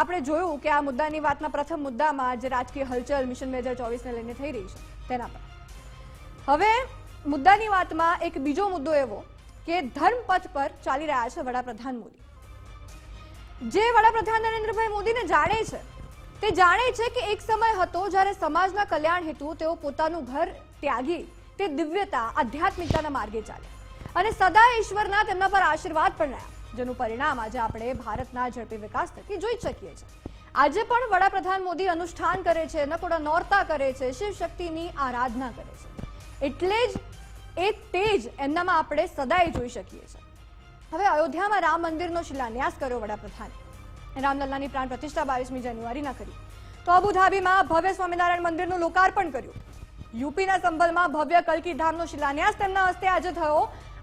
આપણે જોયું કે આ મુદ્દાની વાતના પ્રથમ મુદ્દામાં જે રાજકીય હલચલ મિશન બે હજાર ચોવીસને લઈને થઈ રહી છે. તેના પર. હવે મુદ્દાની વાતમાં એક બીજો મુદ્દો એવો કે ધર્મપથ પર ચાલી રહ્યા છે વડાપ્રધાન મોદી. જે વડાપ્રધાન નરેન્દ્રભાઈ મોદીને જાણે છે, તે જાણે છે કે એક સમય હતો જ્યારે સમાજના કલ્યાણ હેતુ તેઓ પોતાનું ઘર ત્યાગી તે દિવ્યતા, આધ્યાત્મિકતાના માર્ગે ચાલે અને સદા ઈશ્વરના તેમના પર આશીર્વાદ પણ રહ્યા. જેનું પરિણામ આજે આપણે ભારતના ઝડપી વિકાસ થકી જોઈ શકીએ છીએ. આજે પણ વડાપ્રધાન મોદી અનુષ્ઠાન કરે છે નકોડા નોરતા કરે છે શિવ શક્તિની આરાધના કરે છે. એટલે જ એ તેજ એમનામાં આપણે સદાય જોઈ શકીએ છીએ. હવે અયોધ્યામાં રામ મંદિરનો શિલાન્યાસ કર્યો વડાપ્રધાને. રામલલ્લાની પ્રાણ પ્રતિષ્ઠા બાવીસમી જાન્યુઆરીના કરી. તો અબુધાબીમાં ભવ્ય સ્વામિનારાયણ મંદિરનું લોકાર્પણ કર્યું. યુપીના સંભલમાં ભવ્ય કલકી ધામનો શિલાન્યાસ તેમના હસ્તે આજે થયો.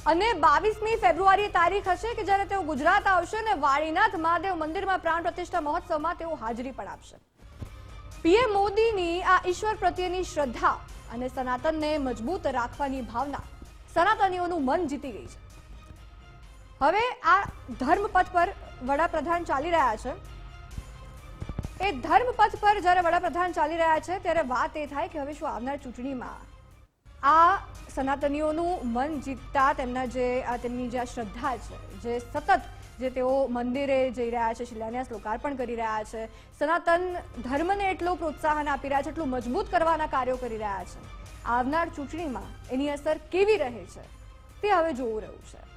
અને બાવીસમી ફેબ્રુઆરી તારીખ હશે કે જ્યારે તેઓ ગુજરાત આવશે અને વાળીનાથ મહાદેવ મંદિરમાં પ્રાણ પ્રતિષ્ઠા મહોત્સવમાં તેઓ હાજરી પણ આપશે. પીએમ મોદીની આ ઈશ્વર પ્રત્યેની શ્રદ્ધા અને સનાતનને મજબૂત રાખવાની ભાવના સનાતનીઓનું મન જીતી ગઈ છે. હવે આ ધર્મપથ પર વડાપ્રધાન ચાલી રહ્યા છે. એ ધર્મપથ પર જ્યારે વડાપ્રધાન ચાલી રહ્યા છે, ત્યારે વાત એ થાય કે હવે શું આવનાર ચૂંટણીમાં આ સનાતનીઓનું મન જીતતા તેમના જે તેમની જે આ શ્રદ્ધા છે, જે સતત જે તેઓ મંદિરે જઈ રહ્યા છે, શિલાન્યાસ, લોકાર્પણ કરી રહ્યા છે, સનાતન ધર્મને એટલું પ્રોત્સાહન આપી રહ્યા છે, એટલું મજબૂત કરવાના કાર્યો કરી રહ્યા છે. આવનાર ચૂંટણીમાં એની અસર કેવી રહે છે, તે હવે જોવું રહ્યું છે.